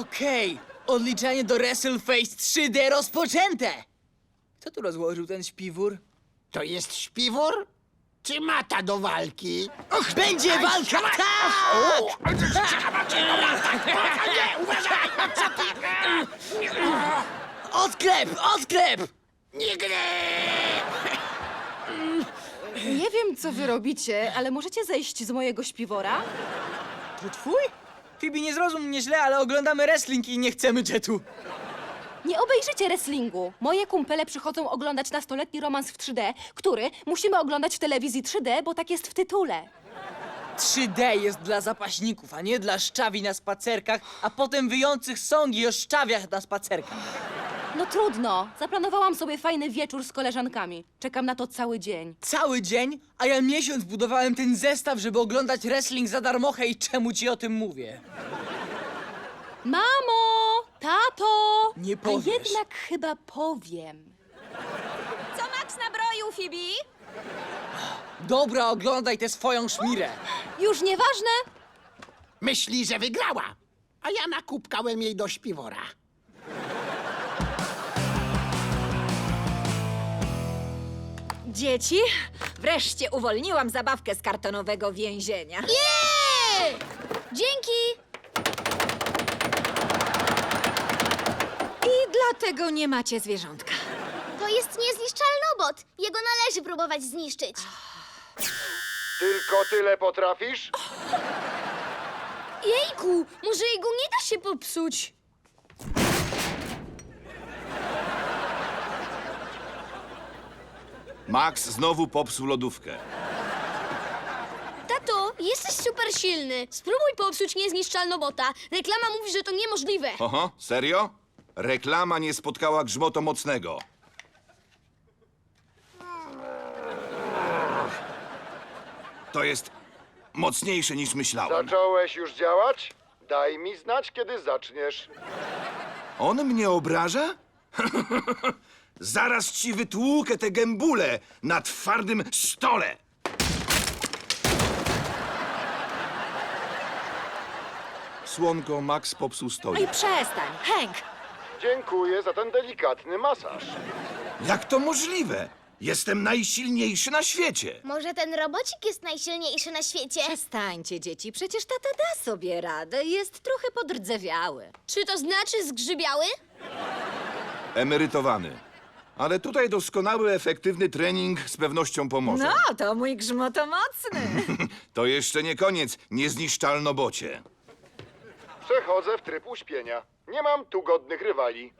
Okej, odliczanie do WrestleFace 3D rozpoczęte! Kto tu rozłożył ten śpiwór? To jest śpiwór? Czy mata do walki? Och, Będzie walka! Tak! Nie, uważaj! Co? Odklep, odklep! Nigdy! Nie wiem, co wy robicie, ale możecie zejść z mojego śpiwora? To twój? Fibi, nie zrozum mnie źle, ale oglądamy wrestling i nie chcemy jetu. Nie obejrzycie wrestlingu. Moje kumpele przychodzą oglądać nastoletni romans w 3D, który musimy oglądać w telewizji 3D, bo tak jest w tytule. 3D jest dla zapaśników, a nie dla szczawi na spacerkach, a potem wyjących sągi o szczawiach na spacerkach. No trudno. Zaplanowałam sobie fajny wieczór z koleżankami. Czekam na to cały dzień. Cały dzień, a ja miesiąc budowałem ten zestaw, żeby oglądać wrestling za darmochę i czemu ci o tym mówię? Mamo! Tato! Nie A powiesz. jednak chyba powiem. Co Max nabroił, Phoebe? Dobra, oglądaj tę swoją szmirę. Już nieważne? Myśli, że wygrała, a ja nakupkałem jej do śpiwora. Dzieci, wreszcie uwolniłam zabawkę z kartonowego więzienia. Jej! Dzięki! I dlatego nie macie zwierzątka. To jest niezniszczalny obot. Jego należy próbować zniszczyć. Tylko tyle potrafisz? Jejku, może jego nie da się popsuć. Max znowu popsuł lodówkę. Tato, jesteś super silny. Spróbuj popsuć niezniszczalny bota. Reklama mówi, że to niemożliwe. Oho, serio? Reklama nie spotkała grzmoto mocnego. To jest mocniejsze niż myślałem. Zacząłeś już działać? Daj mi znać, kiedy zaczniesz. On mnie obraża? Zaraz ci wytłukę te gębule na twardym stole. Słonko, Max popsuł No stolik. i przestań, Hank! Dziękuję za ten delikatny masaż. Jak to możliwe? Jestem najsilniejszy na świecie. Może ten robocik jest najsilniejszy na świecie? Przestańcie, dzieci, przecież tata da sobie radę. Jest trochę podrdzewiały. Czy to znaczy zgrzybiały? Emerytowany. Ale tutaj doskonały, efektywny trening z pewnością pomoże. No, to mój grzmoto mocny. To jeszcze nie koniec, niezniszczalnobocie. Przechodzę w tryb uśpienia. Nie mam tu godnych rywali.